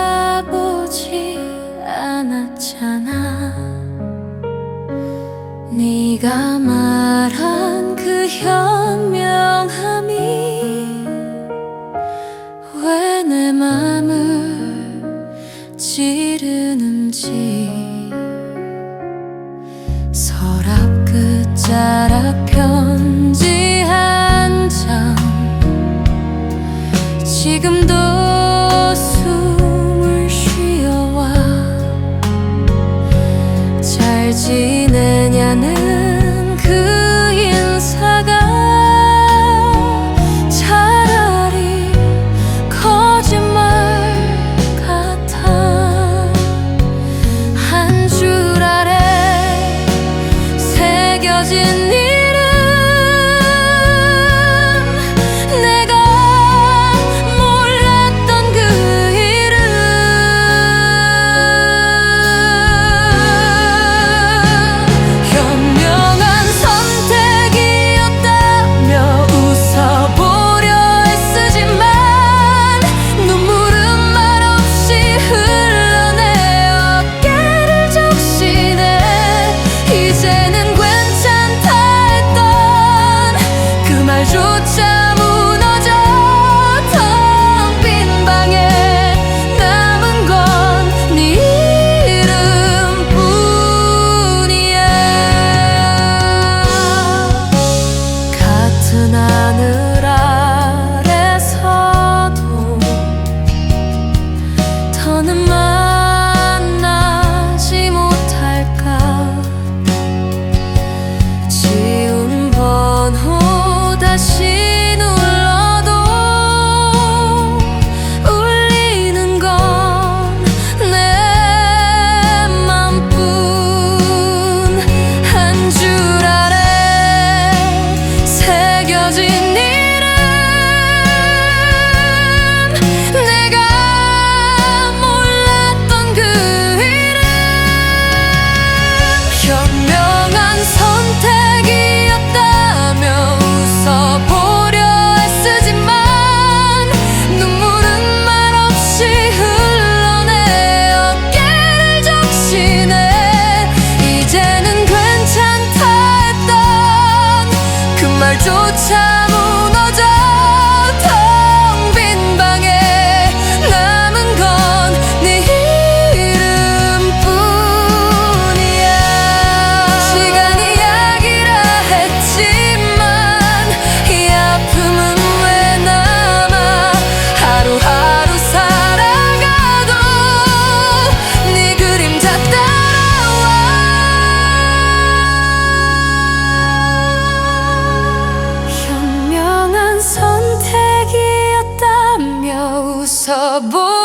뒤돌아보지 않았잖아. 네가 말한 그 현명함이 왜 내 맘을 찌르는지. 서랍 끝자락 편지한 지금도 doesn't 惆怅 собою.